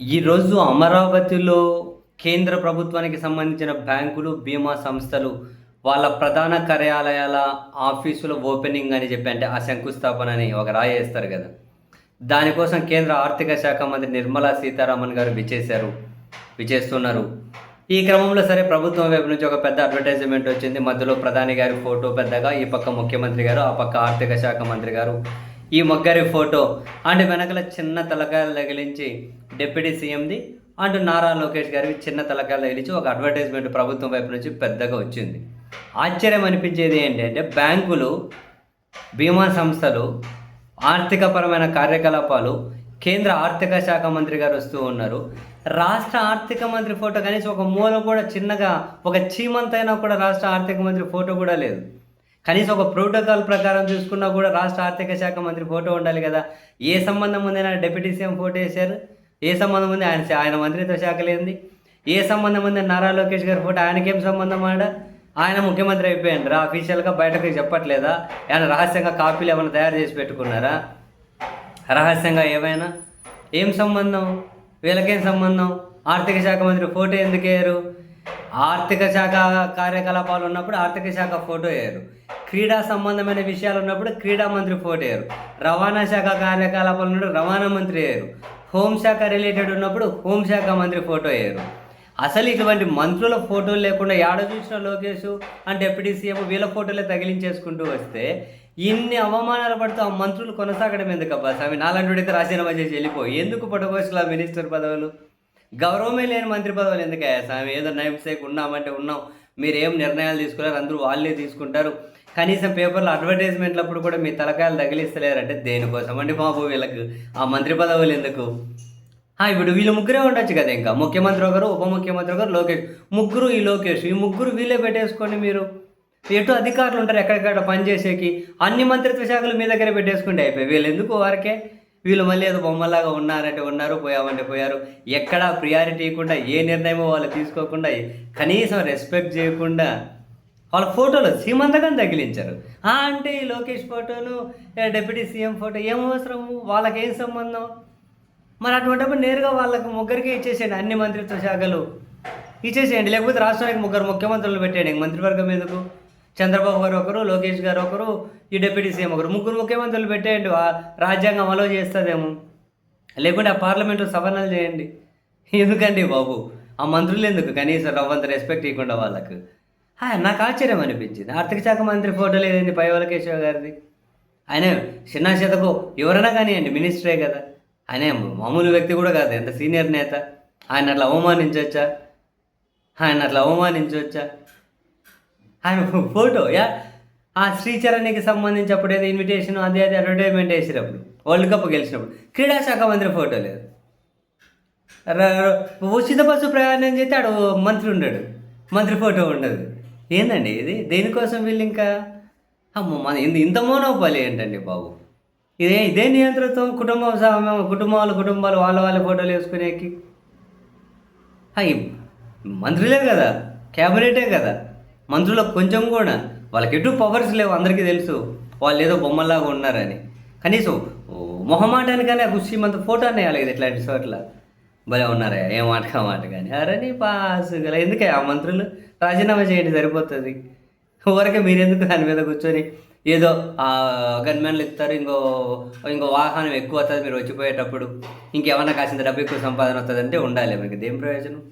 ఈరోజు అమరావతిలో కేంద్ర ప్రభుత్వానికి సంబంధించిన బ్యాంకులు బీమా సంస్థలు వాళ్ళ ప్రధాన కార్యాలయాల ఆఫీసుల ఓపెనింగ్ అని చెప్పి అంటే ఆ శంకుస్థాపన అని ఒక రాయి వేస్తారు కదా. దానికోసం కేంద్ర ఆర్థిక శాఖ మంత్రి నిర్మలా సీతారామన్ గారు విచేశారు విచేస్తున్నారు ఈ క్రమంలో సరే ప్రభుత్వం వైపు నుంచి ఒక పెద్ద అడ్వర్టైజ్మెంట్ వచ్చింది. మధ్యలో ప్రధాని గారి ఫోటో పెద్దగా ఈ పక్క ముఖ్యమంత్రి గారు ఆ పక్క ఆర్థిక శాఖ మంత్రి గారు. ఈ మొగ్గరి ఫోటో అండ్ వెనకల చిన్న తలకాయలు తగిలించి డిప్యూటీ సీఎంది అండ్ నారా లోకేష్ గారికి చిన్న తలకాయలు తగిలించి ఒక అడ్వర్టైజ్మెంట్ ప్రభుత్వం వైపు నుంచి పెద్దగా వచ్చింది. ఆశ్చర్యం అనిపించేది ఏంటంటే బ్యాంకులు బీమా సంస్థలు ఆర్థికపరమైన కార్యకలాపాలు కేంద్ర ఆర్థిక శాఖ మంత్రి గారు వస్తూ ఉన్నారు. రాష్ట్ర ఆర్థిక మంత్రి ఫోటో కనీసం ఒక మూల కూడా చిన్నగా ఒక చీమంతైనా కూడా రాష్ట్ర ఆర్థిక మంత్రి ఫోటో కూడా లేదు. కనీసం ఒక ప్రోటోకాల్ ప్రకారం చూసుకున్నా కూడా రాష్ట్ర ఆర్థిక శాఖ మంత్రి ఫోటో ఉండాలి కదా. ఏ సంబంధం ఉందైనా డిప్యూటీ సీఎం ఫోటో వేశారు? ఏ సంబంధం ఉంది? ఆయన ఆయన మంత్రిత్వ శాఖ లేనిది ఏ సంబంధం ఉంది? నారా లోకేష్ గారి ఫోటో ఆయనకేం సంబంధం ఆడ? ఆయన ముఖ్యమంత్రి అయిపోయాడు రా అఫీషియల్గా బయటకు చెప్పట్లేదా? ఆయన రహస్యంగా కాపీలు ఏమైనా తయారు చేసి పెట్టుకున్నారా? రహస్యంగా ఏమైనా? ఏం సంబంధం? వీళ్ళకేం సంబంధం? ఆర్థిక శాఖ మంత్రి ఫోటో ఎందుకు వేయరు? ఆర్థిక శాఖ కార్యకలాపాలు ఉన్నప్పుడు ఆర్థిక శాఖ ఫోటో వేయరు. క్రీడా సంబంధమైన విషయాలు ఉన్నప్పుడు క్రీడా మంత్రి ఫోటో వేయరు. రవాణా శాఖ కార్యకలాపాలు ఉన్నప్పుడు రవాణా మంత్రి వేయరు. హోంశాఖ రిలేటెడ్ ఉన్నప్పుడు హోంశాఖ మంత్రి ఫోటో వేయరు. అసలు ఇటువంటి మంత్రుల ఫోటోలు లేకుండా ఏడ చూసిన లోకేష్ అంటే డిప్యూటీ సీఎం వీళ్ళ ఫోటోలే తగిలించేసుకుంటూ వస్తే ఇన్ని అవమానాలు పడుతూ ఆ మంత్రులు కొనసాగడం ఎందుకు అబ్బా స్వామి నాలంటుడైతే రాజీనామా చేసి వెళ్ళిపోయి ఎందుకు పట్టుకోవచ్చు మినిస్టర్ పదవులు? గౌరవమే లేని మంత్రి పదవులు ఎందుకయ్యా స్వామి? ఏదో నైమ్ సేక్ ఉన్నామంటే ఉన్నాం. మీరు ఏం నిర్ణయాలు తీసుకున్నారు అందరూ వాళ్ళే తీసుకుంటారు. కనీసం పేపర్లో అడ్వర్టైజ్మెంట్లు అప్పుడు కూడా మీ తలకాయలు తగిలిస్తలేరంటే దేనికోసం అండి బాబు వీళ్ళకు? ఆ మంత్రి పదవులు ఎందుకు? ఇప్పుడు వీళ్ళు ముగ్గురే ఉండొచ్చు కదా ఇంకా. ముఖ్యమంత్రి ఒకరు ఉప ముఖ్యమంత్రి ఒకరు లోకేష్. ముగ్గురు ఈ లోకేష్. ఈ ముగ్గురు వీళ్ళే పెట్టేసుకోండి మీరు. ఎటు అధికారులు ఉంటారు ఎక్కడెక్కడ పనిచేసేకి అన్ని మంత్రిత్వ శాఖలు మీ దగ్గర పెట్టేసుకుంటే అయిపోయి వీళ్ళు ఎందుకు వారికే? వీళ్ళు మళ్ళీ ఏదో బొమ్మలాగా ఉన్నారంటే ఉన్నారు పోయామంటే పోయారు. ఎక్కడా ప్రియారిటీ ఇవ్వకుండా ఏ నిర్ణయమో వాళ్ళు తీసుకోకుండా కనీసం రెస్పెక్ట్ చేయకుండా వాళ్ళ ఫోటోలు సీమంతకం తగిలించారు. ఆ, అంటే ఈ లోకేష్ ఫోటోను డిప్యూటీ సీఎం ఫోటో ఏం అవసరము? వాళ్ళకేం సంబంధం? మరి అటువంటిప్పుడు నేరుగా వాళ్ళకి ముగ్గురికి ఇచ్చేసేయండి అన్ని మంత్రిత్వ శాఖలు. ఇచ్చేసేయండి లేకపోతే రాష్ట్రానికి ముగ్గురు ముఖ్యమంత్రులు పెట్టేయండి. మంత్రివర్గం ఎందుకు? చంద్రబాబు గారు ఒకరు లోకేష్ గారు ఒకరు ఈ డిప్యూటీ సీఎం ఒకరు. ముగ్గురు ముఖ్యమంత్రులు పెట్టేయండి ఆ రాజ్యాంగం అలో చేస్తుందేమో. లేకుంటే ఆ పార్లమెంటు సవరణలు చేయండి. ఎందుకండి బాబు? ఆ మంత్రులు ఎందుకు? కనీసం రవ్వంత రెస్పెక్ట్ ఇవ్వకుండా వాళ్ళకు. నాకు ఆశ్చర్యం అనిపించింది. ఆర్థిక శాఖ మంత్రి ఫోటో లేదండి పైవల కేశవ గారిది. ఆయన చిన్న చేతకు ఎవరైనా కానివ్వండి మినిస్టరే కదా. ఆయన మామూలు వ్యక్తి కూడా కాదు ఎంత సీనియర్ నేత. ఆయన అట్లా అవమానించవచ్చా ఆయన అట్లా అవమానించవచ్చా ఆయన ఫోటో యా? ఆ శ్రీచరణ్కి సంబంధించి అప్పుడు ఏదో ఇన్విటేషన్ అదే అది అడ్వర్టైజ్మెంట్ వేసినప్పుడు వరల్డ్ కప్ గెలిచినప్పుడు. క్రీడా శాఖ మంత్రి ఫోటో లేదు. ఉచిత బస్సు ప్రయాణం చేస్తే ఆడు మంత్రి ఉండడు. మంత్రి ఫోటో ఉండదు. ఏందండి ఇది? దేనికోసం వీళ్ళు ఇంకా మన ఇంత ఇంత మోనోపాలి ఏంటండి బాబు? ఇదే ఇదే నియంత్రణతో కుటుంబం సహ- కుటుంబాలు కుటుంబాలు వాళ్ళ వాళ్ళ ఫోటోలు వేసుకునేకి మంత్రులే కదా? క్యాబినెటే కదా? మంత్రులకు కొంచెం కూడా. వాళ్ళకి ఎటు పవర్స్ లేవు అందరికీ తెలుసు. వాళ్ళు ఏదో బొమ్మలాగా ఉన్నారని. కనీసం మొహమాటానికైనా మొహమాటానికనే కుషిమంత ఫోటో వేయాలి ఇట్లాంటి చోట్ల. భలే ఉన్నారా ఏ మాట మాట కానీ. అరే నీ పాస్ గల. ఎందుకే ఆ మంత్రులు? రాజీనామా చేయండి సరిపోతుంది. ఊరకే మీరెందుకు దాని మీద కూర్చొని ఏదో గన్మెన్లు ఇస్తారు ఇంకో ఇంకో వాహనం ఎక్కువ వస్తుంది మీరు వచ్చిపోయేటప్పుడు. ఇంకేమన్నా కాసింత డబ్బు ఎక్కువ సంపాదన వస్తుంది అంటే ఉండాలి మీకు దేం ప్రయోజనం?